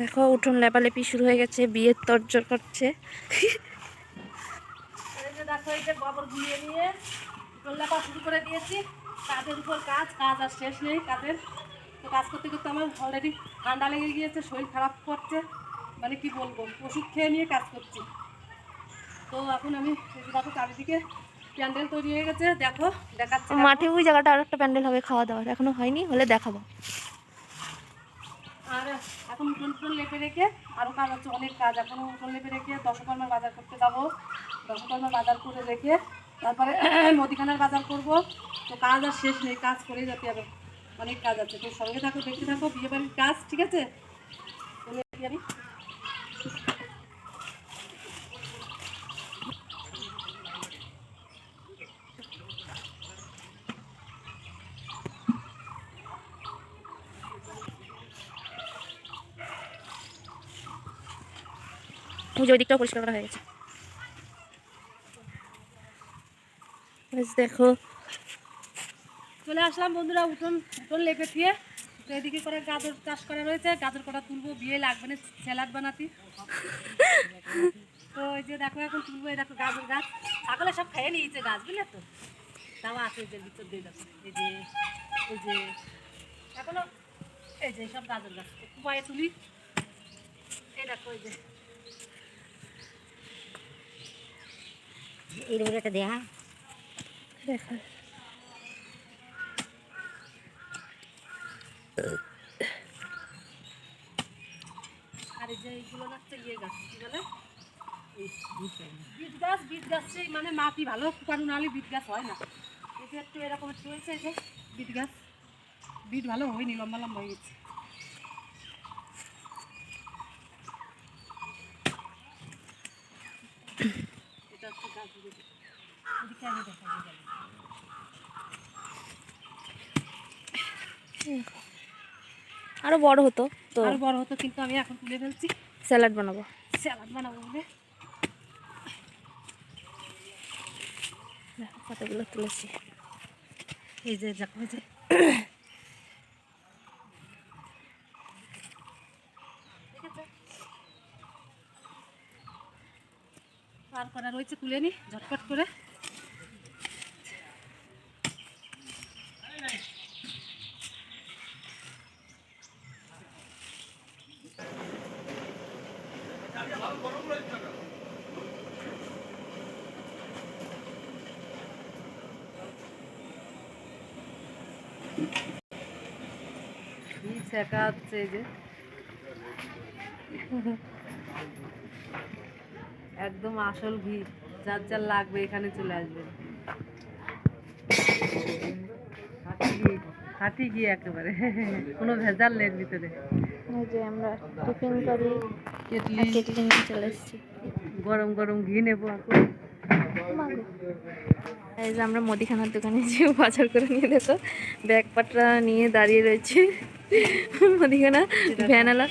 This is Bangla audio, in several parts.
দেখো, উঠোন লেপালেপি শুরু হয়ে গেছে, বিয়ের তর্জর করছে। দেখো যে গোবর নিয়ে শুরু করে দিয়েছি। কাজ কাজ আর শেষ নেই তো কাজ করতে করতে আমার অলরেডি লেগে গিয়েছে, শরীর খারাপ করছে। মানে কি বলব, ওষুধ খেয়ে নিয়ে কাজ করছি। তো এখন আমি চারিদিকে প্যান্ডেল তৈরি হয়ে গেছে। দেখো মাঠে ওই জায়গাটা আর একটা প্যান্ডেল হবে, খাওয়া দাওয়ার। এখনও হয়নি, হলে দেখাবো। আর এখন উঠোন উঠোন লেপে রেখে আরও কাজ হচ্ছে অনেক কাজ। এখন উঠোন লেপে রেখে দশকর্মার বাজার করতে যাব। দশকর্মার বাজার করে রেখে তারপরে মুদিখানার বাজার করব। তো কাজ আর শেষ নেই, কাজ করে যেতে হবে। অনেক কাজ আছে। তো সঙ্গে থাকো, দেখতে থাকো বিয়ে বাড়ির কাজ, ঠিক আছে? আমি। পুজো ওই দিকটাও পরিষ্কার করা হয়ে গেছে। দেখো। চলে আসলাম বন্ধুরা উঠোন উঠোন লেপে দিয়ে তো এদিকে করে গাজর চাষ করা রয়েছে। গাজর কটা তুলবো, বিয়ে লাগবে না, স্যালাড বানাতি। তো এই যে দেখো, এখন তুলবো, এই দেখো গাজর গাছ। ছাগলে সব খেয়ে নিয়েছে গাছ, বুঝলে তো? তাও আছে যে ভিতর দিয়ে দেখো। এই যে এই যে, এখনও এই যে সব গাজর গাছ। একটু পায়ে তুলি। এই দেখো, এই যে। এরকম একটা দেয়া। দেখা। আর যে এইগুলো ইয়ে গাছ কি বলে? বিট গাছ। বিট গাছ সেই মানে মাটি ভালো কুকানো নাহলে বিট গাছ হয় না। একটু এরকম একটু যে বিট গাছ। বিট ভালো হয়নি লম্বা লম্বা হয়ে গেছে। এটা হচ্ছে গাছ এদিকে আমি দেখাবো গেলে। আরও বড় হতো তো। আরও বড় হতো কিন্তু আমি এখন তুলে ফেলছি। স্যালাড বানাবো। স্যালাড বানাবো বলে। দেখো কতগুলো তুলেছি। এই যে দেখো যে। করা রয়েছে তুলে নি ঝটপট করে। ছেঁকা হচ্ছে এই যে। একদম আসল ঘি যার যার লাগবে এখানে চলে আসবে। হাতি ঘি একেবারে। কোনো ভেজাল নেই ভিতরে। যে আমরা টিফিন করি কেটলি। কেটলি নিয়ে চলে এসেছি। গরম গরম ঘি নেব এখন। এই যে আমরা মুদিখানার দোকানে যে বাজার করে নিয়ে দেখো ব্যাগ পাটরা নিয়ে দাঁড়িয়ে রয়েছে। মুদিখানা ভ্যানালা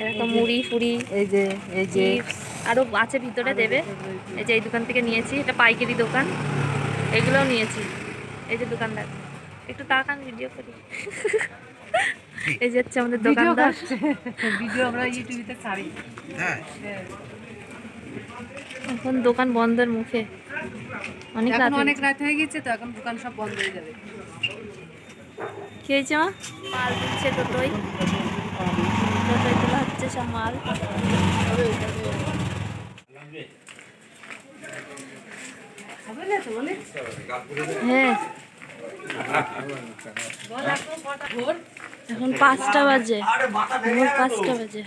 এরকম মুড়ি ফুড়ি এই যে এই যে আরও আছে ভিতরে দেবে। এই যে এই দোকান থেকে নিয়েছি এটা পাইকারি দোকান। এগুলোও নিয়েছি। এই যে দোকানদার। একটু তাকান ভিডিও করি। এই যে হচ্ছে আমাদের দোকানদার। ভিডিও আমরা ইউটিউবে ছাড়ি। হ্যাঁ। এখন দোকান বন্ধের মুখে। অনেক রাত অনেক রাত হয়ে গেছে তো এখন দোকান সব বন্ধ হয়ে যাবে। কি হয়েছে মা? মাল দিচ্ছে টোটোই টোটোই তোলা হচ্ছে সব মাল। হবে না তো অনেক হ্যাঁ। এখন পাঁচটা বাজে। পাঁচটা বাজে।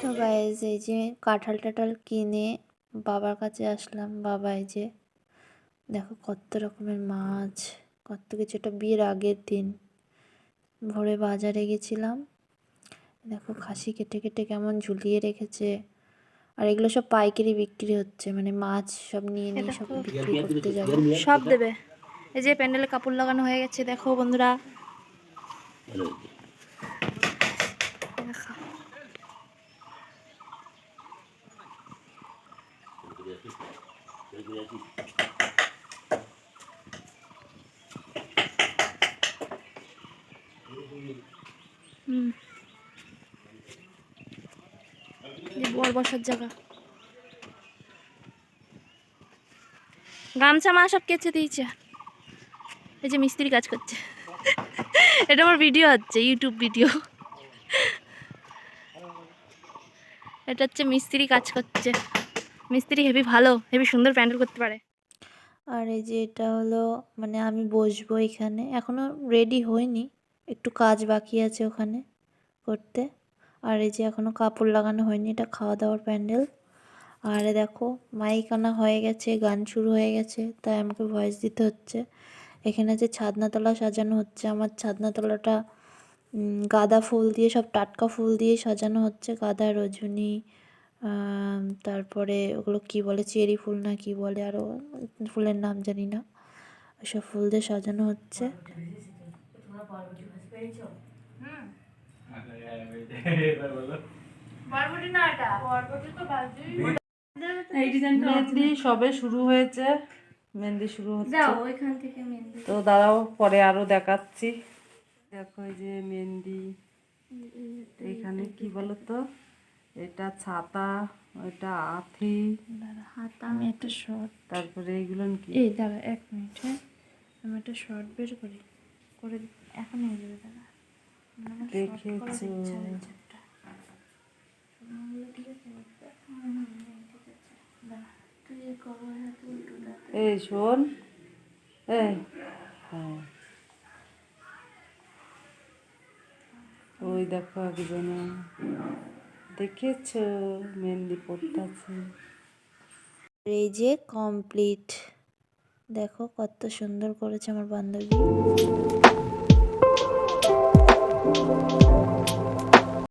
তো গাইজ এই যে কাঁঠাল টাঠাল কিনে বাবার কাছে আসলাম। বাবা এই যে দেখো কত রকমের মাছ কত কিছু। এটা বিয়ের আগের দিন। ভোরে বাজারে গেছিলাম। দেখো খাসি কেটে কেটে কেমন ঝুলিয়ে রেখেছে। আর এগুলো সব পাইকারি বিক্রি হচ্ছে। মানে মাছ সব নিয়ে নিয়ে সব বিক্রি করতে যাবে। সব দেবে। এই যে প্যান্ডেলে কাপড় লাগানো হয়ে গেছে। দেখো বন্ধুরা। দেখো বর বসার জায়গা। গামছা মা সব কেচে দিয়েছে। এই যে মিস্ত্রি কাজ করছে। এটা আমার ভিডিও হচ্ছে ইউটিউব ভিডিও। এটা হচ্ছে মিস্ত্রি কাজ করছে। মিস্ত্রি হেভি ভালো, হেভি সুন্দর প্যান্ডেল করতে পারে। আর এই যে এটা হলো মানে আমি বসবো এখানে। এখনও রেডি হয়নি, একটু কাজ বাকি আছে ওখানে করতে। আর এই যে এখনও কাপড় লাগানো হয়নি, এটা খাওয়া দাওয়ার প্যান্ডেল। আর দেখো মাইক আনা হয়ে গেছে, গান শুরু হয়ে গেছে, তাই আমাকে ভয়েস দিতে হচ্ছে। এখানে যে ছাদনাতলা সাজানো হচ্ছে, আমার ছাদনাতলাটা গাঁদা ফুল দিয়ে সব টাটকা ফুল দিয়ে সাজানো হচ্ছে। গাঁদা রজনী তারপরে ওগুলো কি বলে চেরি ফুল না কি বলে আরও ফুলের নাম জানি না। ওইসব ফুল দিয়ে সাজানো হচ্ছে। মেহেন্দি সবে শুরু হয়েছে। মেহেন্দি শুরু হচ্ছে। ওইখান থেকে মেহেন্দি। তো দাঁড়াও পরে আরও দেখাচ্ছি। দেখো এই যে মেহেন্দি এইখানে কি বলো তো এটা ছাতা এটা আথি। হাত আমি একটা শর্ট তারপরে এইগুলো কি? এই দাঁড়া এক মিনিট হ্যাঁ? আমি একটা শর্ট বের করি। করে এখন হয়ে যাবে দাঁড়া। করার দেখেছ? ইচ্ছা হয়েছে একটা। শুকনোগুলো ওই দেখো একজন। দেখেছ মেহেন্দি পড়তেছে। এই যে কমপ্লিট দেখো কত সুন্দর করেছে আমার বান্ধবী।